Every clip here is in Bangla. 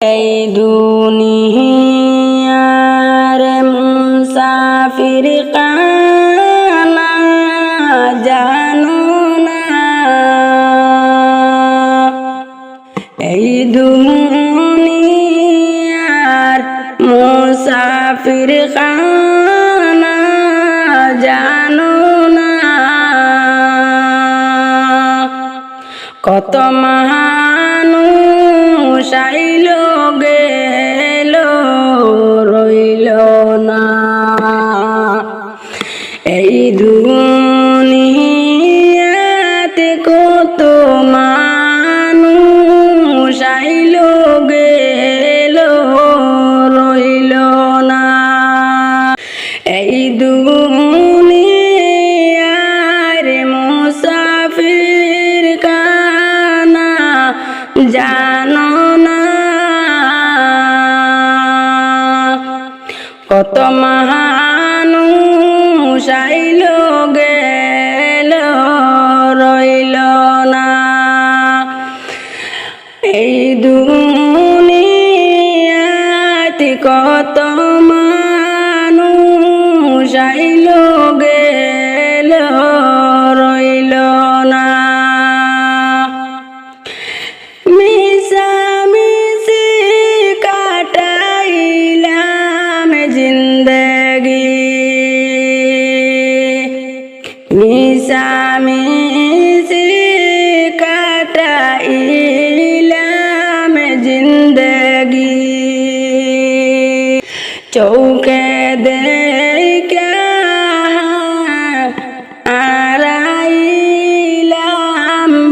এই দুনিয়ার মুসাফির কানা জানো না। এই দুনিয়ার মুসাফির কানা জানো না। কত মানুষ আইল গেল। জানো না। কত মানুষ আইল গেল রইল না। এই দুনিয়াতে কত মানুষ আইল গেল মিশামিশি কাটাইলাম জিন্দগি চৌকে দেখা আরাইলাম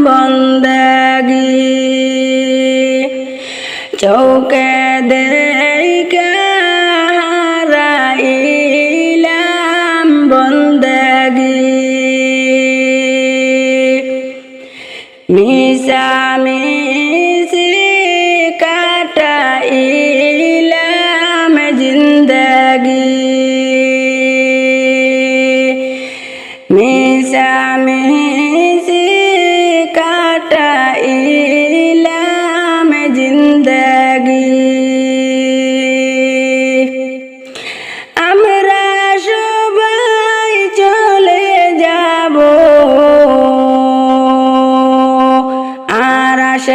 বন্দগি চৌকে দেখা মিশামিশি কাটাইলাম জিন্দগি। মিশামিশি কাটাইলাম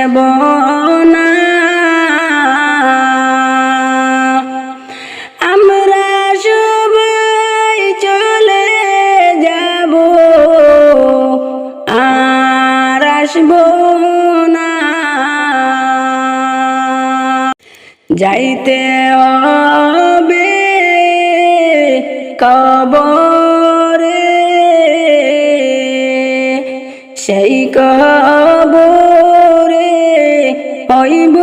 আসব না। আমরা সবাই চলে যাব আর আসব না। যাইতে হবে কবরে সেই কবরে হইব